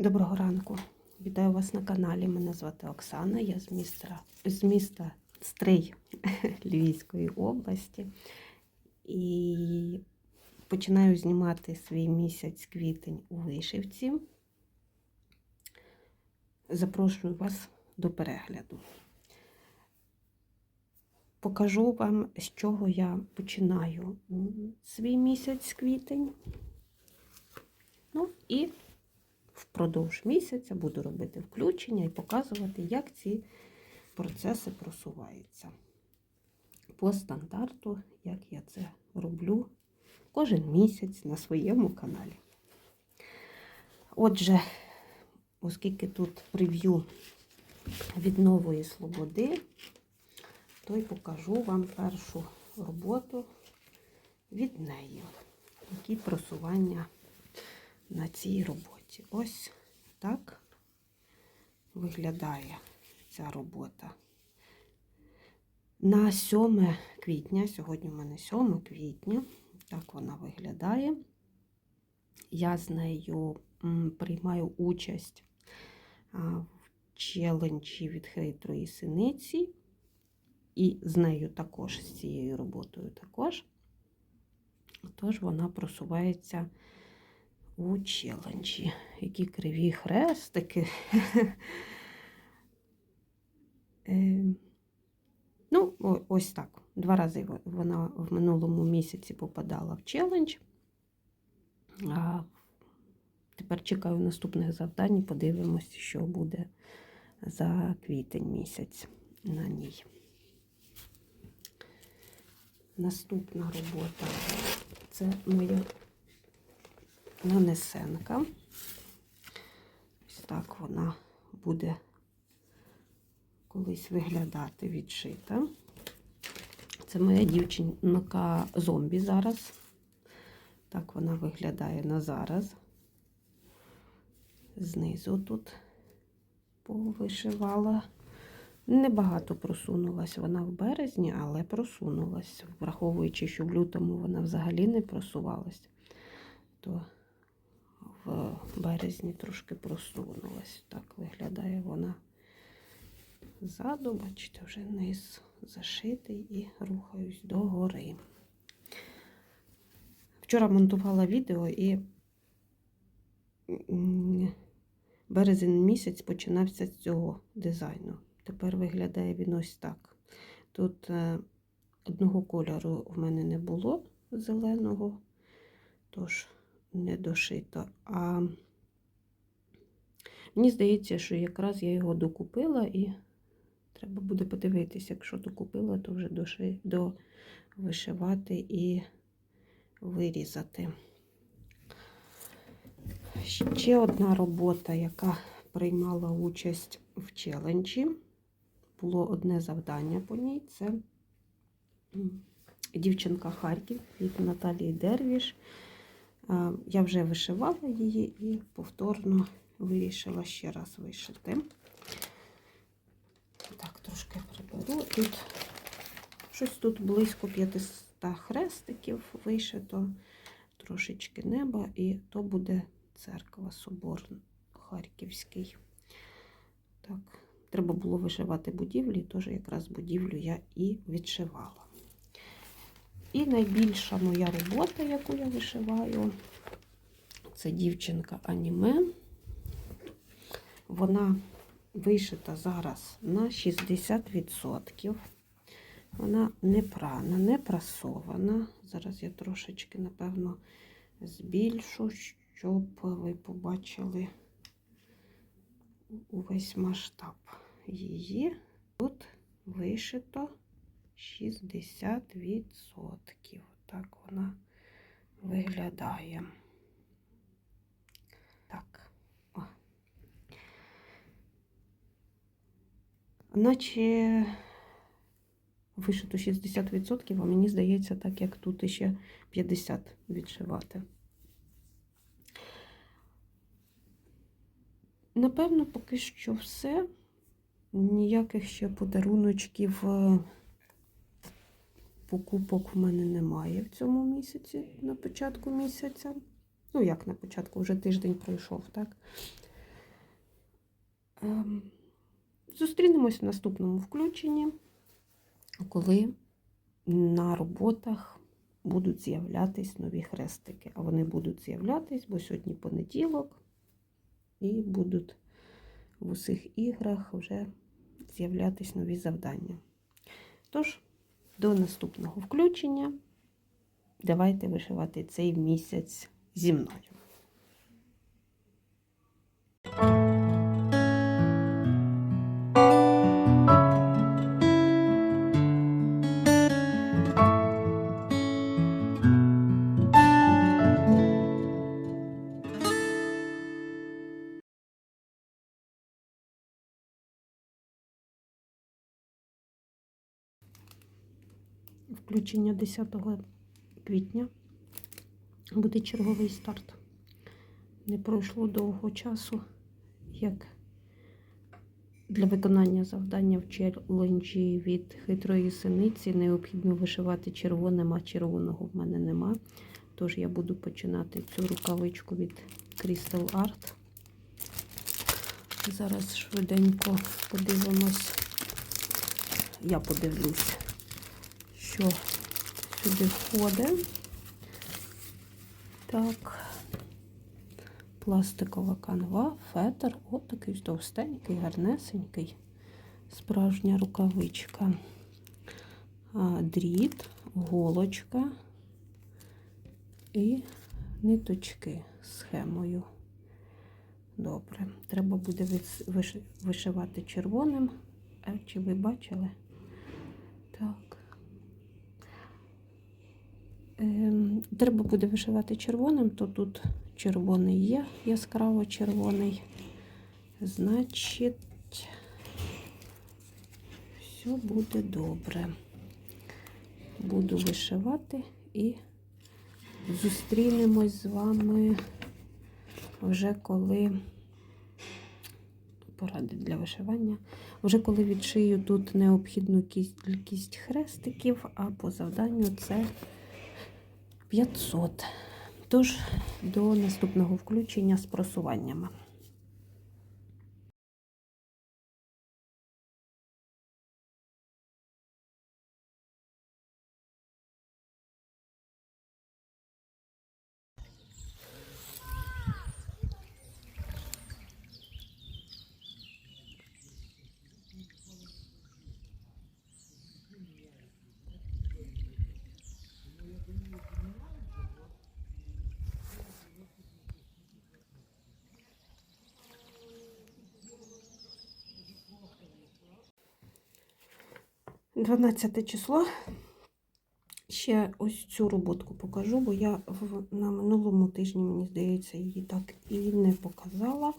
Доброго ранку. Вітаю вас на каналі. Мене звати Оксана. Я з міста, з міста Стрий Львівської області. І починаю знімати свій місяць квітень у вишивці. Запрошую вас до перегляду. Покажу вам, з чого я починаю свій місяць квітень. Ну і впродовж місяця буду робити включення і показувати, як ці процеси просуваються. По стандарту, як я це роблю кожен місяць на своєму каналі. Отже, оскільки тут прев'ю від нової слободи, то й покажу вам першу роботу від неї, які просування на цій роботі. Ось так виглядає ця робота. На 7 квітня, сьогодні в мене 7 квітня, так вона виглядає. Я з нею приймаю участь в челенджі від хитрої синиці. І з нею також, з цією роботою також. Тож вона просувається у челенджі. Які криві хрестики. Е, Ну, ось так. Два рази вона в минулому місяці попадала в челендж. А тепер чекаю наступних завдань і подивимося, що буде за квітень місяць на ній. Наступна робота це моя нанесенка. Ось так вона буде колись виглядати відшита. Це моя дівчинка зомбі зараз. Так вона виглядає на зараз. Знизу тут повишивала. Небагато просунулась вона в березні, але просунулась. Враховуючи, що в лютому вона взагалі не просувалась, то в березні трошки просунулась. Так виглядає вона ззаду, бачите, вже низ зашитий і рухаюсь догори. Вчора монтувала відео і березень місяць починався з цього дизайну. Тепер виглядає він ось так. Тут е, одного кольору в мене не було зеленого, тож не дошито. А мені здається, що якраз я його докупила і треба буде подивитися, якщо докупила, то вже доши, довишивати і вирізати. Ще одна робота, яка приймала участь в челенджі. Було одне завдання по ній. Це дівчинка Харків від Наталії Дервіш. А, Я вже вишивала її і повторно вирішила ще раз вишити. Так, трошки приберу. Тут щось тут близько 500 хрестиків вишито, трошечки неба, і то буде церква, собор Харківський. Так, треба було вишивати будівлі, тож якраз будівлю я і відшивала. І найбільша моя робота, яку я вишиваю, це дівчинка аніме. Вона вишита зараз на 60%. Вона не прана, не прасована. Зараз я трошечки, напевно, збільшу, щоб ви побачили увесь масштаб її. Тут вишито 60%. Так вона виглядає. Так. О. Наче вишито 60%, а мені здається, так як тут ще 50 відшивати. Напевно, поки що все. Ніяких ще подаруночків е, покупок в мене немає в цьому місяці, на початку місяця. Ну, як на початку, вже тиждень пройшов, так? Ем, Зустрінемось в наступному включенні, коли на роботах будуть з'являтись нові хрестики. А вони будуть з'являтись, бо сьогодні понеділок, і будуть в усіх іграх вже з'являтись нові завдання. Тож, до наступного включення. Давайте вишивати цей місяць зі мною. Включення 10 квітня буде черговий старт. Не пройшло довго часу, як для виконання завдання в челенджі від хитрої синиці необхідно вишивати червоним, а червоного в мене нема. Тож я буду починати цю рукавичку від Crystal Art. Зараз швиденько подивимось. Я подивлюсь, що сюди входить. Так, пластикова канва, фетр, от такий товстенький, гарнесенький, справжня рукавичка, дріт, голочка і ниточки схемою. Добре, треба буде вишивати червоним. Чи ви бачили? Так. Треба буде вишивати червоним, то тут червоний є, яскраво червоний. Значить, все буде добре. Буду вишивати і зустрінемось з вами вже коли поради для вишивання. Вже коли відшию тут необхідну кількість хрестиків, а по завданню це 500. Тож до наступного включення з просуваннями. – 12 число. Ще ось цю роботку покажу, бо я в, на минулому тижні, мені здається, її так і не показала.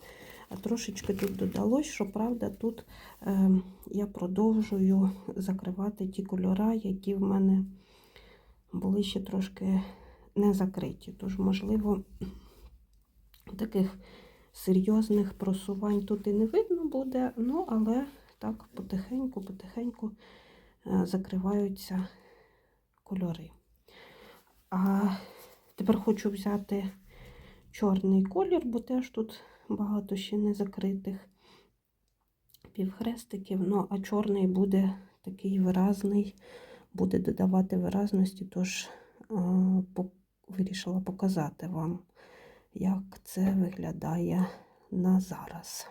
А трошечки тут додалось, що правда, тут е, я продовжую закривати ті кольори, які в мене були ще трошки не закриті. Тож, можливо, таких серйозних просувань тут і не видно буде, ну, але так потихеньку, потихеньку е, закриваються кольори. А тепер хочу взяти чорний колір, бо теж тут багато ще не закритих півхрестиків. Ну, а чорний буде такий виразний, буде додавати виразності, тож е, вирішила показати вам, як це виглядає на зараз.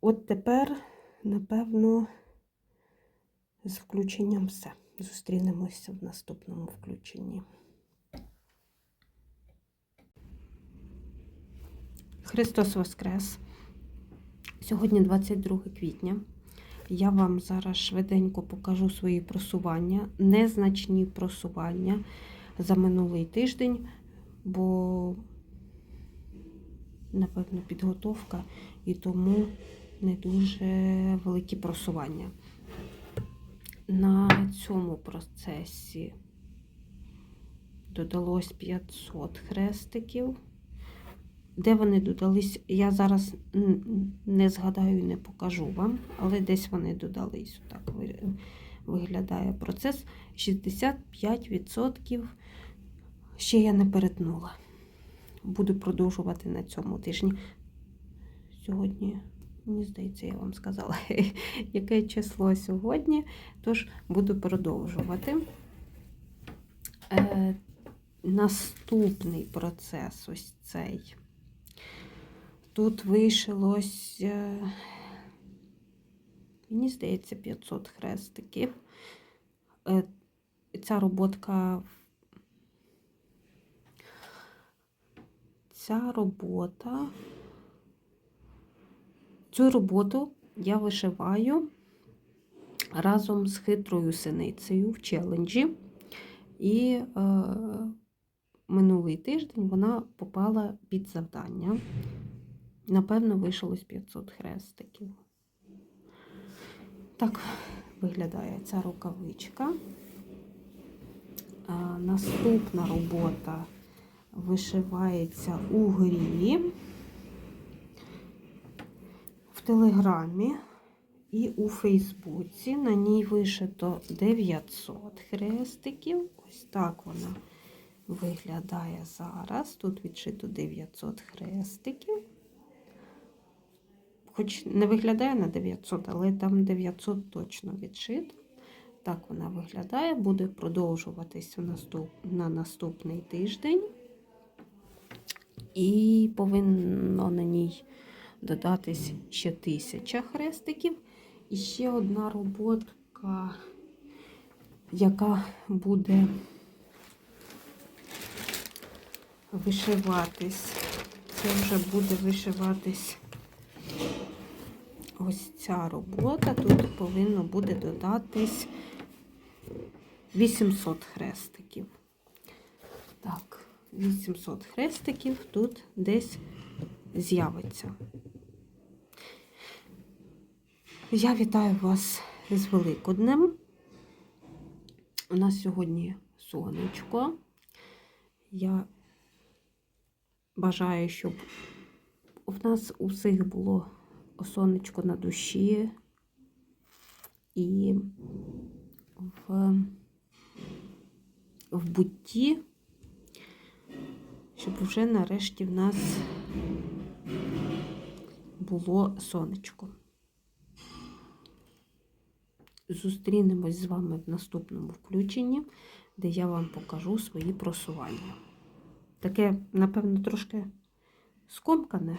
От тепер, напевно, з включенням все. Зустрінемося в наступному включенні. Христос Воскрес! Сьогодні 22 квітня. Я вам зараз швиденько покажу свої просування, незначні просування за минулий тиждень, бо, напевно, підготовка і тому не дуже великі просування. На цьому процесі додалось 500 хрестиків. Де вони додались, я зараз не згадаю і не покажу вам, але десь вони додались. Так виглядає процес. 65% ще я не перетнула. Буду продовжувати на цьому тижні. сьогодні, мені здається, я вам сказала, яке число сьогодні, тож буду продовжувати. Е, Наступний процес ось цей. Тут вишилось, е, мені здається, 500 хрестиків. Е, ця роботка, ця робота, цю роботу я вишиваю разом з хитрою синицею в челенджі. І е, минулий тиждень вона попала під завдання. Напевно, вишилось 500 хрестиків. Так виглядає ця рукавичка. А, наступна робота вишивається у грі, Телеграмі і у Фейсбуці. На ній вишито 900 хрестиків. Ось так вона виглядає зараз. Тут відшито 900 хрестиків. Хоч не виглядає на 900, але там 900 точно відшито. Так вона виглядає, буде продовжуватись на наступний тиждень. І повинно на ній додатись ще тисяча хрестиків. І ще одна роботка, яка буде вишиватись. Це вже буде вишиватись ось ця робота. Тут повинно буде додатись 800 хрестиків. Так, 800 хрестиків тут десь з'явиться. Я вітаю вас з Великоднем. У нас сьогодні сонечко. Я бажаю, щоб в нас усіх було сонечко на душі і в, в бутті, щоб вже нарешті в нас було сонечко. Зустрінемось з вами в наступному включенні, де я вам покажу свої просування. Таке, напевно, трошки скомкане.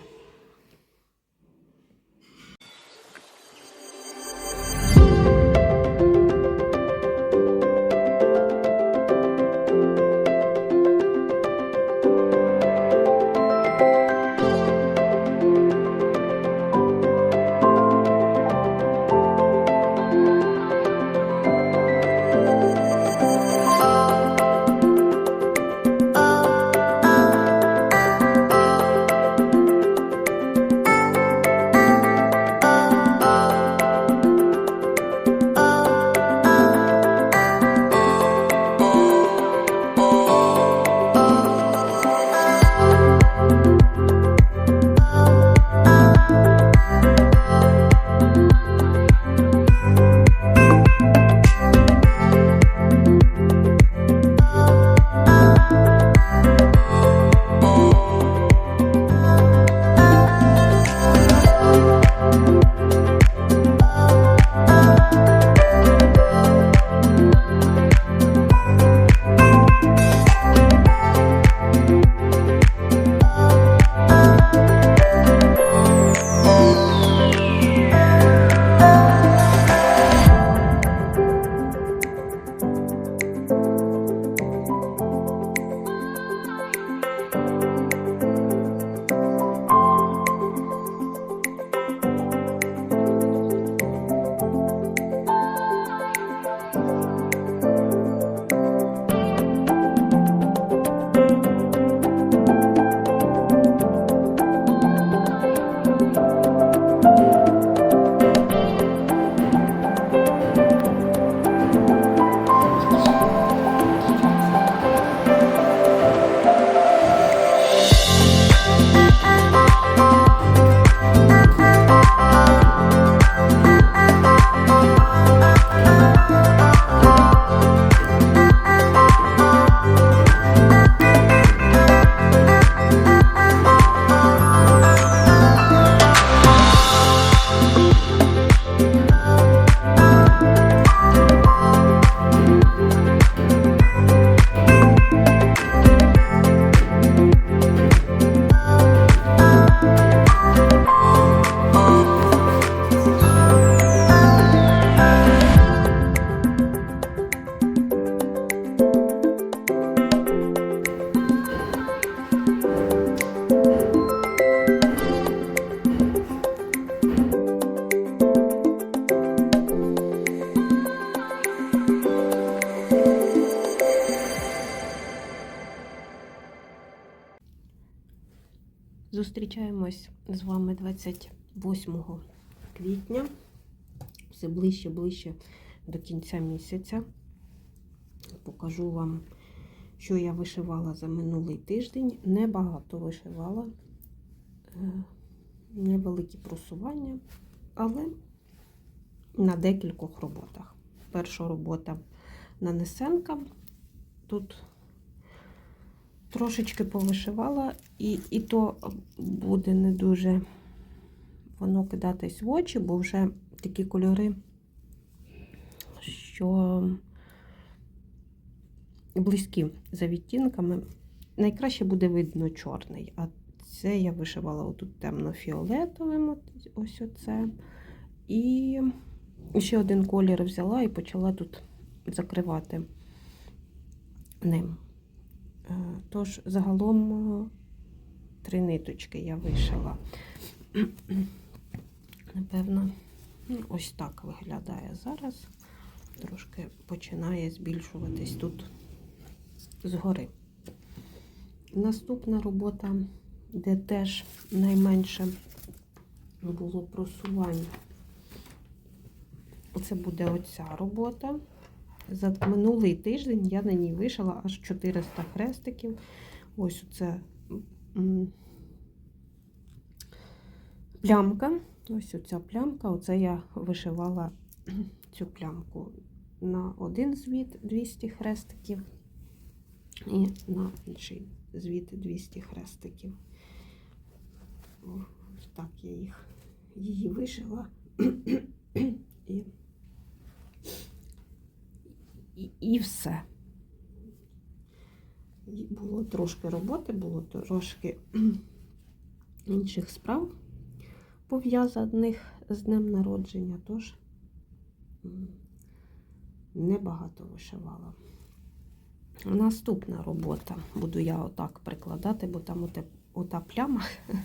28 квітня. Все ближче, ближче до кінця місяця. Покажу вам, що я вишивала за минулий тиждень. Небагато вишивала, е, невеликі просування, але на декількох роботах. Перша робота нанесенка. Тут трошечки повишивала, і, і то буде не дуже воно кидатись в очі, бо вже такі кольори, що близькі за відтінками. Найкраще буде видно чорний. А це я вишивала отут темно-фіолетовим, ось оце. І ще один колір взяла і почала тут закривати ним. Е, Тож, загалом е, три ниточки я вишила. Напевно, ну, ось так виглядає зараз. Трошки починає збільшуватись тут згори. Наступна робота, де теж найменше було просування. Це буде оця робота. За минулий тиждень я на ній вишила аж 400 хрестиків. Ось це плямка. Ось оця плямка. Оце я вишивала цю плямку на один звіт 200 хрестиків і на інший звіт 200 хрестиків. Ось так я їх її вишила. і і, і все. Було трошки роботи, було трошки інших справ пов'язаних з днем народження, тож небагато вишивала. Наступна робота. Буду я отак прикладати, бо там оте, ота пляма.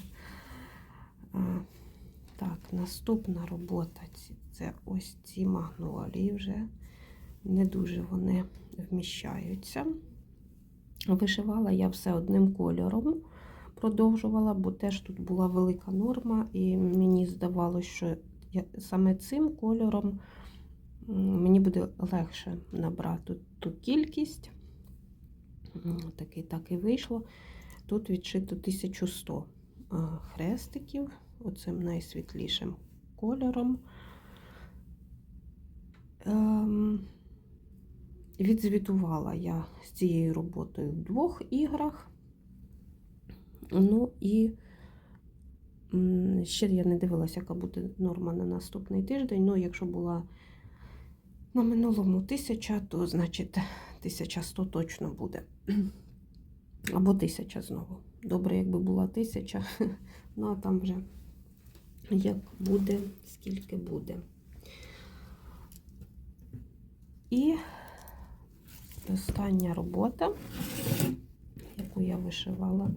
Так, наступна робота це ось ці магнолії вже не дуже вони вміщаються. Вишивала я все одним кольором, продовжувала, бо теж тут була велика норма, і мені здавалося, що саме цим кольором мені буде легше набрати ту кількість. Так і так і вийшло. Тут відшито 1100 хрестиків, оцим найсвітлішим кольором. Ем, Відзвітувала я з цією роботою в двох іграх. Ну і ще я не дивилася, яка буде норма на наступний тиждень. Ну, якщо була на минулому 1000, то значить 1100 точно буде. Або 1000 знову. Добре, якби була 1000, ну а там вже як буде, скільки буде. І остання робота, яку я вишивала,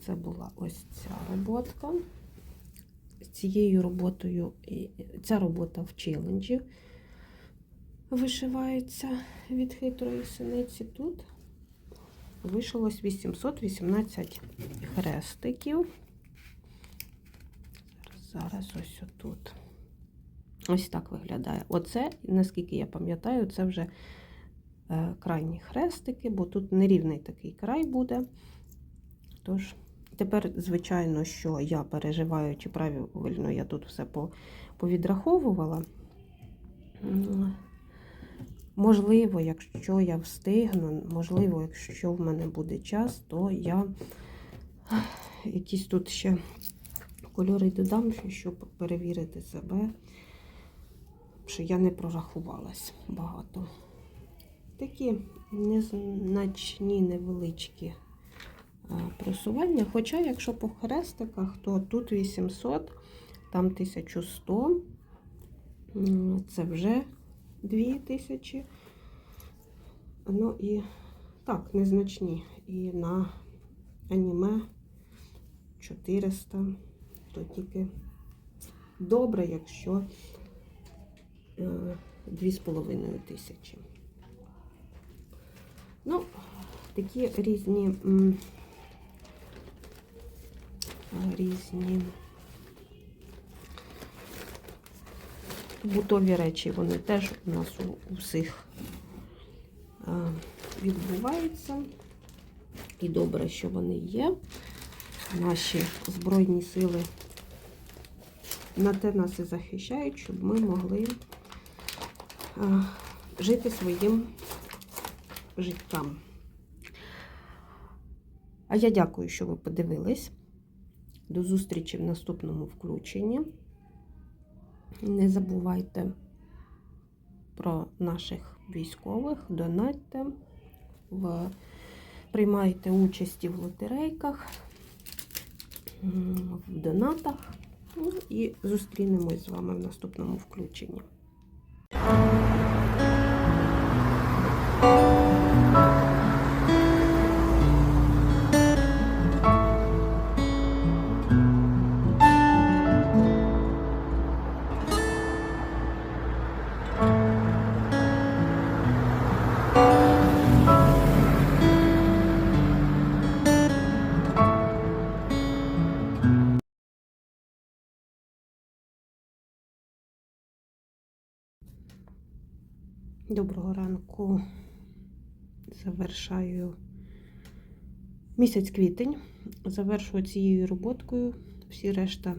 це була ось ця роботка. Цією роботою, ця робота в челенджі вишивається від хитрої синиці. Тут вишилось 818 хрестиків. Зараз ось отут. Ось так виглядає. Оце, наскільки я пам'ятаю, це вже крайні хрестики, бо тут нерівний такий край буде. Тож, тепер, звичайно, що я переживаю, чи правильно я тут все повідраховувала. Можливо, якщо я встигну, можливо, якщо в мене буде час, то я якісь тут ще кольори додам, щоб перевірити себе, що я не прорахувалась багато. Такі незначні невеличкі просування. Хоча, якщо по хрестиках, то тут 800, там 1100, це вже 2000. Ну і так, незначні. І на аніме 400, то тільки добре, якщо 2,5 тисячі. Ну, такі різні різні побутові речі. Вони теж у нас у, у всіх е, відбуваються. І добре, що вони є. Наші Збройні сили на те нас і захищають, щоб ми могли е, жити своїм життям. А я дякую, що ви подивились. До зустрічі в наступному включенні. Не забувайте про наших військових, донатьте, в, приймайте участі в лотерейках, в донатах. Ну, і зустрінемось з вами в наступному включенні. Доброго ранку. Завершаю місяць квітень. Завершую цією роботкою. Всі решта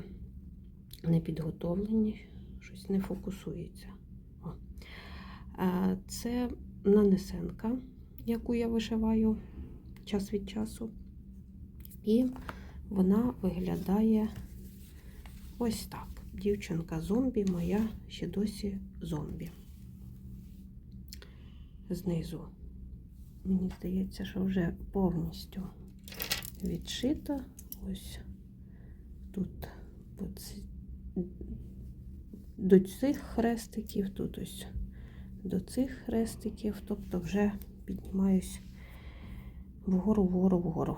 не підготовлені, щось не фокусується. О. Е, Це нанесенка, яку я вишиваю час від часу. І вона виглядає ось так. Дівчинка зомбі, моя ще досі зомбі знизу. Мені здається, що вже повністю відшито. Ось тут до цих хрестиків, тут ось до цих хрестиків, тобто вже піднімаюсь вгору, вгору, вгору.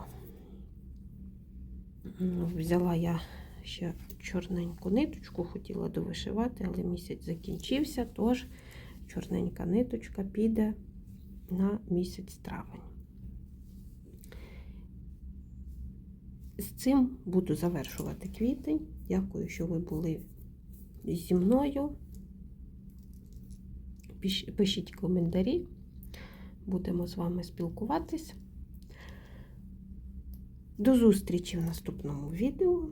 Взяла я ще чорненьку ниточку, хотіла довишивати, але місяць закінчився, тож чорненька ниточка піде на місяць травень. З цим буду завершувати квітень. Дякую, що ви були зі мною. Пишіть коментарі, будемо з вами спілкуватись. До зустрічі в наступному відео.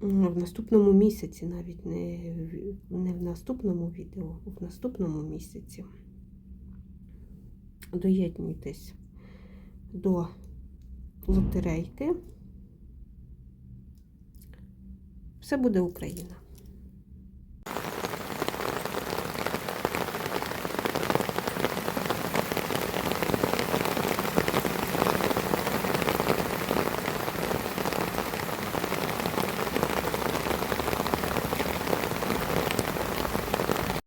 В наступному місяці, навіть не не в наступному відео, в наступному місяці. Доєднуйтесь до лотерейки. Все буде Україна!